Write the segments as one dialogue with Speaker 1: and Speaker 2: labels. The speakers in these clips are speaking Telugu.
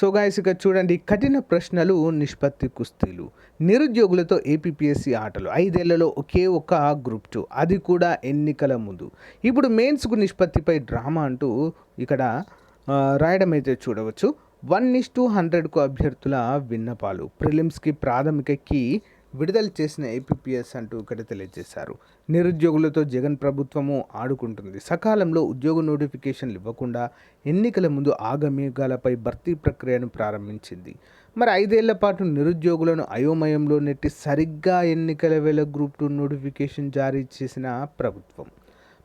Speaker 1: సో గాయస్ ఇక చూడండి కఠిన ప్రశ్నలు నిష్పత్తి కుస్తీలు. నిరుద్యోగులతో ఏపీపీఎస్సీ ఆటలు. ఐదేళ్ళలో ఒకే ఒక గ్రూప్ టూ అది కూడా ఎన్నికల ముందు. ఇప్పుడు మెయిన్స్కు నిష్పత్తిపై డ్రామా అంటూ ఇక్కడ రాయడం అయితే చూడవచ్చు. వన్ ఇస్ టూ హండ్రెడ్కు అభ్యర్థుల విన్నపాలు. ప్రిలిమ్స్కి ప్రాథమికకి విడుదల చేసిన ఏపీఎస్ అంటూ ఇక్కడ తెలియజేశారు. నిరుద్యోగులతో జగన్ ప్రభుత్వము ఆడుకుంటుంది. సకాలంలో ఉద్యోగ నోటిఫికేషన్లు ఇవ్వకుండా ఎన్నికల ముందు ఆగమేఘాలపై భర్తీ ప్రక్రియను ప్రారంభించింది. మరి ఐదేళ్ళ పాటు నిరుద్యోగులను అయోమయంలో నెట్టి సరిగ్గా ఎన్నికల వేళ గ్రూప్ టూ నోటిఫికేషన్ జారీ చేసిన ప్రభుత్వం.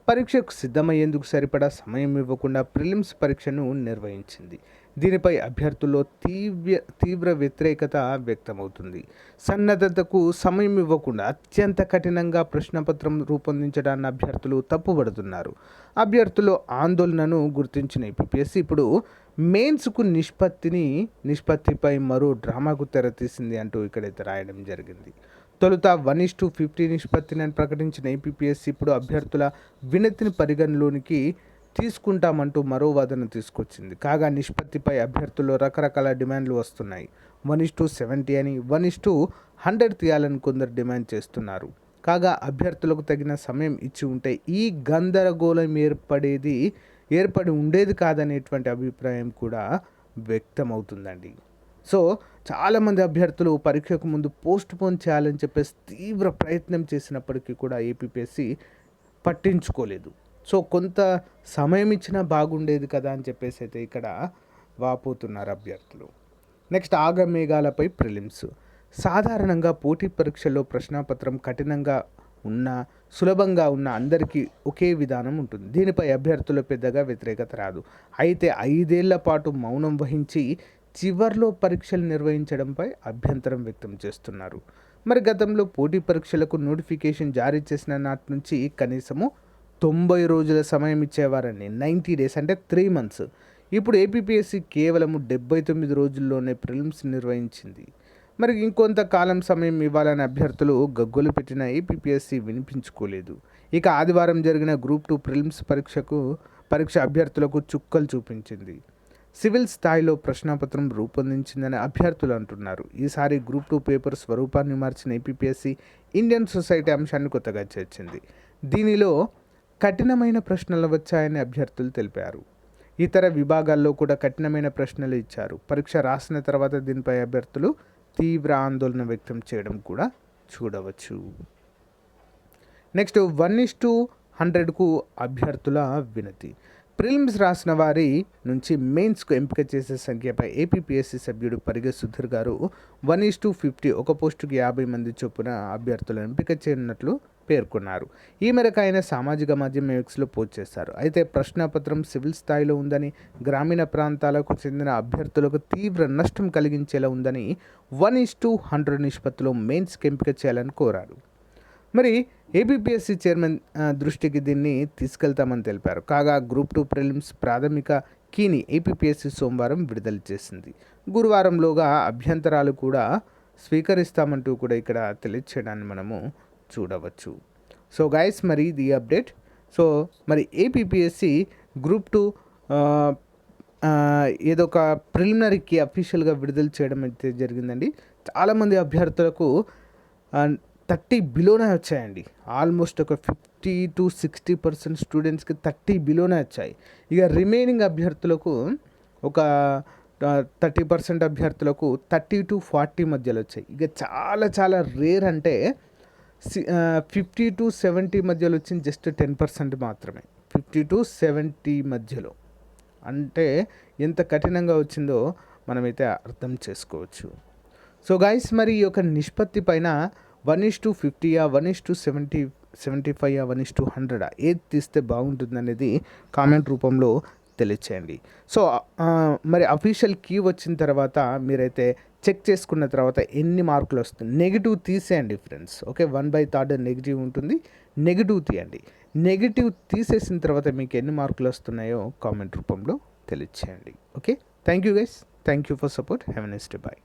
Speaker 1: పరీక్షకు సిద్ధమయ్యేందుకు సరిపడా సమయం ఇవ్వకుండా ప్రిలిమ్స్ పరీక్షను నిర్వహించింది. దీనిపై అభ్యర్థుల్లో తీవ్ర తీవ్ర వ్యతిరేకత వ్యక్తమవుతుంది. సన్నద్ధతకు సమయం ఇవ్వకుండా అత్యంత కఠినంగా ప్రశ్నపత్రం రూపొందించడాన్ని అభ్యర్థులు తప్పుపడుతున్నారు అభ్యర్థులు ఆందోళనను గుర్తించిన ఏపీఎస్సీ ఇప్పుడు మెయిన్స్కు నిష్పత్తిని నిష్పత్తిపై మరో డ్రామాకు తెరతీసింది అంటూ ఇక్కడైతే రాయడం జరిగింది. తొలుత వన్ ఇస్ టు ఫిఫ్టీ నిష్పత్తిని అని ప్రకటించిన ఏపీఎస్సీ ఇప్పుడు అభ్యర్థుల వినతిని పరిగణలోనికి తీసుకుంటామంటూ మరో వాదన తీసుకొచ్చింది. కాగా నిష్పత్తిపై అభ్యర్థుల్లో రకరకాల డిమాండ్లు వస్తున్నాయి. వన్ ఇస్ టు సెవెంటీ అని వన్ ఇస్ టు హండ్రెడ్ తీయాలని కొందరు డిమాండ్ చేస్తున్నారు. కాగా అభ్యర్థులకు తగిన సమయం ఇచ్చి ఉంటే ఈ గందరగోళం ఏర్పడేది ఏర్పడి ఉండేది కాదనేటువంటి అభిప్రాయం కూడా వ్యక్తమవుతుందండి. సో చాలామంది అభ్యర్థులు పరీక్షకు ముందు పోస్ట్ పోన్ చేయాలని చెప్పేసి తీవ్ర ప్రయత్నం చేసినప్పటికీ కూడా ఏపీపీఎస్సీ పట్టించుకోలేదు. సో కొంత సమయం ఇచ్చినా బాగుండేది కదా అని చెప్పేసి అయితే ఇక్కడ వాపోతున్నారు అభ్యర్థులు. నెక్స్ట్ ఆగమేఘాలపై ప్రిలిమ్స్. సాధారణంగా పోటీ పరీక్షల్లో ప్రశ్నాపత్రం కఠినంగా ఉన్న సులభంగా ఉన్న అందరికీ ఒకే విధానం ఉంటుంది. దీనిపై అభ్యర్థులు పెద్దగా వ్యతిరేకత రాదు. అయితే ఐదేళ్ళ పాటు మౌనం వహించి చివర్లో పరీక్షలు నిర్వహించడంపై అభ్యంతరం వ్యక్తం చేస్తున్నారు. మరి గతంలో పోటీ పరీక్షలకు నోటిఫికేషన్ జారీ చేసిన నాటి నుంచి కనీసము తొంభై రోజుల సమయం ఇచ్చేవారండి. నైంటీ డేస్ అంటే త్రీ మంత్స్. ఇప్పుడు ఏపీఎస్సి కేవలం డెబ్బై తొమ్మిది రోజుల్లోనే ప్రిలిమ్స్ నిర్వహించింది. మరి ఇంకొంత కాలం సమయం ఇవ్వాలని అభ్యర్థులు గగ్గోలు పెట్టిన ఏపీఎస్సి వినిపించుకోలేదు. ఇక ఆదివారం జరిగిన గ్రూప్ టూ ప్రిలిమ్స్ పరీక్షకు పరీక్ష అభ్యర్థులకు చుక్కలు చూపించింది. సివిల్ స్థాయిలో ప్రశ్నపత్రం రూపొందించిందని అభ్యర్థులు అంటున్నారు. ఈసారి గ్రూప్ టూ పేపర్ స్వరూపాన్ని మార్చిన ఏపీఎస్సి ఇండియన్ సొసైటీ అంశాన్ని కొత్తగా చేర్చింది. దీనిలో కఠినమైన ప్రశ్నలు వచ్చాయని అభ్యర్థులు తెలిపారు. ఇతర విభాగాల్లో కూడా కఠినమైన ప్రశ్నలు ఇచ్చారు. పరీక్ష రాసిన తర్వాత దీనిపై అభ్యర్థులు తీవ్ర ఆందోళన వ్యక్తం చేయడం కూడా చూడవచ్చు. నెక్స్ట్ వన్ ఇస్ టు హండ్రెడ్కు అభ్యర్థుల వినతి. ప్రిలిమ్స్ రాసిన వారి నుంచి మెయిన్స్కు ఎంపిక చేసే సంఖ్యపై ఏపీపీఎస్సీ సభ్యుడు పరిగె సుధీర్ గారు వన్ ఈస్ టు ఫిఫ్టీ ఒక పోస్టుకి యాభై మంది చొప్పున అభ్యర్థులను ఎంపిక చేయనున్నట్లు పేర్కొన్నారు. ఈ మేరకు ఆయన సామాజిక మాధ్యమ ఎక్స్లో పోస్ట్ చేశారు. అయితే ప్రశ్నాపత్రం సివిల్ స్థాయిలో ఉందని గ్రామీణ ప్రాంతాలకు చెందిన అభ్యర్థులకు తీవ్ర నష్టం కలిగించేలా ఉందని వన్ ఇస్ టూ హండ్రెడ్ నిష్పత్తిలో మెయిన్స్కి ఎంపిక చేయాలని కోరారు. మరి ఏబిపిఎస్సి చైర్మన్ దృష్టికి దీన్ని తీసుకెళ్తామని తెలిపారు. కాగా గ్రూప్ టూ ప్రిలిమ్స్ ప్రాథమిక కీని ఏపీఎస్సి సోమవారం విడుదల చేసింది. గురువారంలోగా అభ్యంతరాలు కూడా స్వీకరిస్తామంటూ కూడా ఇక్కడ తెలియచేయడాన్ని మనము చూడవచ్చు. సో గైస్ మరి ఇది అప్డేట్ సో మరి ఏపీఎస్సి గ్రూప్ టూ ఏదో ఒక ప్రిలిమినరీకి అఫీషియల్గా విడుదల చేయడం అయితే జరిగిందండి. చాలామంది అభ్యర్థులకు థర్టీ బిలోనే వచ్చాయండి. ఆల్మోస్ట్ ఒక ఫిఫ్టీ టు సిక్స్టీ పర్సెంట్ స్టూడెంట్స్కి థర్టీ బిలోనే వచ్చాయి. ఇక రిమైనింగ్ అభ్యర్థులకు ఒక థర్టీ పర్సెంట్ అభ్యర్థులకు థర్టీ టు ఫార్టీ మధ్యలో వచ్చాయి. ఇక చాలా చాలా రేర్ అంటే ఫిఫ్టీ టు సెవెంటీ మధ్యలో వచ్చింది జస్ట్ టెన్ పర్సెంట్ మాత్రమే. ఫిఫ్టీ టు సెవెంటీ మధ్యలో. అంటే ఎంత కఠినంగా వచ్చిందో మనమైతే అర్థం చేసుకోవచ్చు. సో గాయస్ మరి ఈ యొక్క నిష్పత్తి పైన one is to ఫిఫ్టీయా one is to seventy seventy five one is to హండ్రెడా ఏది తీస్తే బాగుంటుంది అనేది కామెంట్ రూపంలో తెలియచేయండి. సో మరి అఫీషియల్ కీ వచ్చిన తర్వాత మీరైతే చెక్ చేసుకున్న తర్వాత ఎన్ని మార్కులు వస్తుంది? నెగిటివ్ తీసేయండి friends okay one by third negative ఉంటుంది. నెగిటివ్ తీయండి. నెగిటివ్ తీసేసిన తర్వాత మీకు ఎన్ని మార్కులు వస్తున్నాయో కామెంట్ రూపంలో తెలియచేయండి. Okay thank you guys thank you for support have next bye